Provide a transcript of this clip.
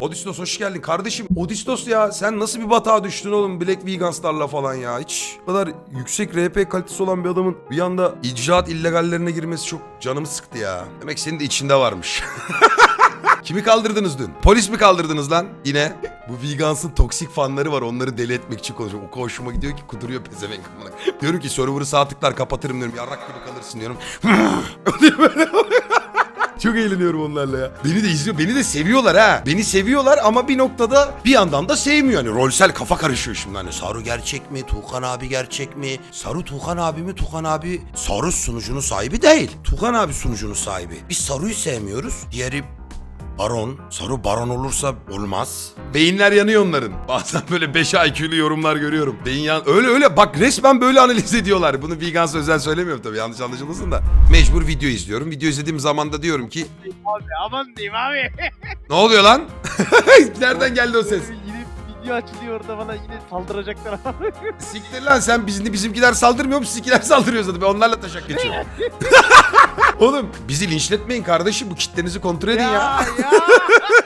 Odistos hoş geldin kardeşim. Odistos ya sen nasıl bir batağa düştün oğlum Black Vegans'larla falan ya. Hiç bu kadar yüksek RP kalitesi olan bir adamın bir anda icraat illegallerine girmesi çok canımı sıktı ya. Demek senin de içinde varmış. Kimi kaldırdınız dün? Polis mi kaldırdınız lan? Yine. Bu Vegans'ın toksik fanları var. Onları deli etmek için konuşuyorum. O hoşuma gidiyor ki kuduruyor pezevenk. Diyorum ki server'ı sağ tıklar kapatırım diyorum. Yarrak gibi kalırsın diyorum. Çok eğleniyorum onlarla ya. Beni de izliyor. Beni de seviyorlar ha. Beni seviyorlar ama bir noktada bir yandan da sevmiyor. Hani rolsel kafa karışıyor şimdi. Hani Saru gerçek mi? Tuğkan abi gerçek mi? Saru Tuğkan abi mi? Tuğkan abi Saru sunucunun sahibi değil. Tuğkan abi sunucunun sahibi. Biz Saru'yu sevmiyoruz. Diğeri Baron. Saru baron olursa olmaz. Beyinler yanıyor onların. Bazen böyle 5 IQ'lu yorumlar görüyorum. Beyin yan... Öyle öyle bak resmen böyle analiz ediyorlar. Bunu Vegans özel söylemiyorum tabii yanlış anlaşılmasın da. Mecbur video izliyorum. Video izlediğim zaman da diyorum ki Abi aman diyeyim abi. ne oluyor lan? Nereden geldi o ses? Video açılıyor orada bana yine saldıracaklar abi. Siktir lan sen bizim, bizimkiler saldırmıyor mu? Sizinkiler saldırıyor zaten. Ben onlarla taşak geçiyorum. Oğlum bizi linçletmeyin kardeşim. Bu kitlenizi kontrol edin ya. ya.